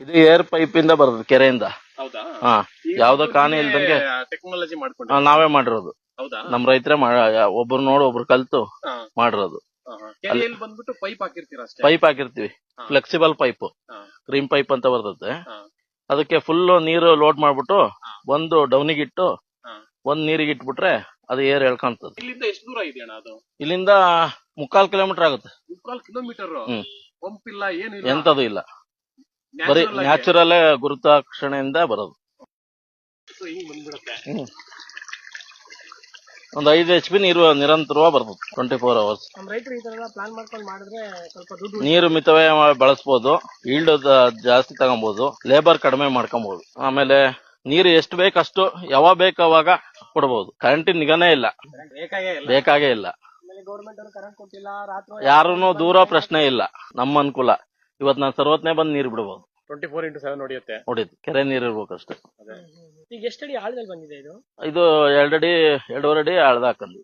ಇದು air pipe ಇಂದ ಬರೋದು ಕೆರೆಯಿಂದ. ಹೌದಾ? ಹಾ ಯಾವ್ದೋ ಕಾಣೆ ಇಲ್ದಂಗೆ ಟೆಕ್ನಾಲಜಿ ಮಾಡ್ಕೊಂಡು ಆ, ನಾವೇ ಮಾಡಿರೋದು. ಹೌದಾ? ನಮ್ ರೈತರೇ ಒಬ್ರು ನೋಡಿ ಒಬ್ರು ಕಲ್ತು ಹಾ, ಮಾಡಿರೋದು. ಕೆರೆಯಲ್ಲಿ ಬಂದ್ಬಿಟ್ಟು ಪೈಪ್ ಹಾಕಿರ್ತೀರ ಅಷ್ಟೇ? ಪೈಪ್ ಹಾಕಿರ್ತೀವಿ. ಹಾ. ಫ್ಲೆಕ್ಸಿಬಲ್ ಪೈಪ್ ಹಾ. ಕ್ರೀಮ್ ಪೈಪ್ ಅಂತ ಬರ್ತದೆ. ಹಾ. ಅದಕ್ಕೆ ಫುಲ್ ನೀರು ಲೋಡ್ ಮಾಡ್ಬಿಟ್ಟು ಒಂದು ಡೌನಿಗೆ ಇಟ್ಟು ಹಾ. ಒಂದ್ ನೀರಿಗೆ ಇಟ್ಬಿಟ್ರೆ ಅದು ಏರ್ ಹೇಳ್ಕೊಂತದ ಇಲ್ಲಿಂದ ಎಷ್ಟು ದೂರ ಇದೆ ಅಣ್ಣ ಅದು? ಇಲ್ಲಿಂದ ಮುಕ್ಕಾಲ್ ಕಿಲೋಮೀಟರ್ ಆಗುತ್ತೆ. ಮುಕ್ಕಾಲ್ ಕಿಲೋಮೀಟರ್ ಹ್ಮ್. ಪಂಪ್ ಇಲ್ಲ ಏನಿಲ್ಲ? ಎಂತದು ಇಲ್ಲ. ಬರೀ ನ್ಯಾಚುರಲ್ ಗುರುತ್ವಾಕರ್ಷಣೆಯಿಂದ ಬರೋದು. ಒಂದು ಐದು ಎಚ್ ಪಿ ನೀರು ನಿರಂತರವಾಗಿ ಬರ್ತದೆ ಟ್ವೆಂಟಿ ಫೋರ್ ಅವರ್ಸ್ ನೀರು ಮಿತವ್ಯ ಬಳಸ್ಬೋದು ಈಲ್ಡ್ ಜಾಸ್ತಿ ತಗೊಬಹುದು ಲೇಬರ್ ಕಡಿಮೆ ಮಾಡ್ಕೊಬಹುದು ಆಮೇಲೆ ನೀರು ಎಷ್ಟು ಬೇಕಷ್ಟು ಯಾವಾಗ ಬೇಕು ಅವಾಗ ಕೊಡಬಹುದು ಕರೆಂಟಿನ ನಿಗನೇ ಇಲ್ಲ. ಬೇಕಾಗೇ ಇಲ್ಲ. ಯಾರೂನು ದೂರ ಪ್ರಶ್ನೆ ಇಲ್ಲ. ನಮ್ಮ ಅನುಕೂಲ. ಇವತ್ ನಾನು ಸರ್ವತ್ನೇ ಬಂದು ನೀರು ಬಿಡಬಹುದು ಟ್ವೆಂಟಿ ಫೋರ್ ಇಂಟು ಸೆವೆನ್ ಹೊಡಿಯುತ್ತೆ. ನೋಡಿದ್ ಕೆರೆ ನೀರು ಇರ್ಬೇಕಷ್ಟೇ. ಈಗ ಎಷ್ಟಡಿ ಆಳದಲ್ಲಿ ಬಂದಿದೆ ಇದು? ಇದು ಎರಡಡಿ ಎರಡೂವರೆ ಅಡಿ ಆಳ್ದ ಹಾಕಂದ್ವಿ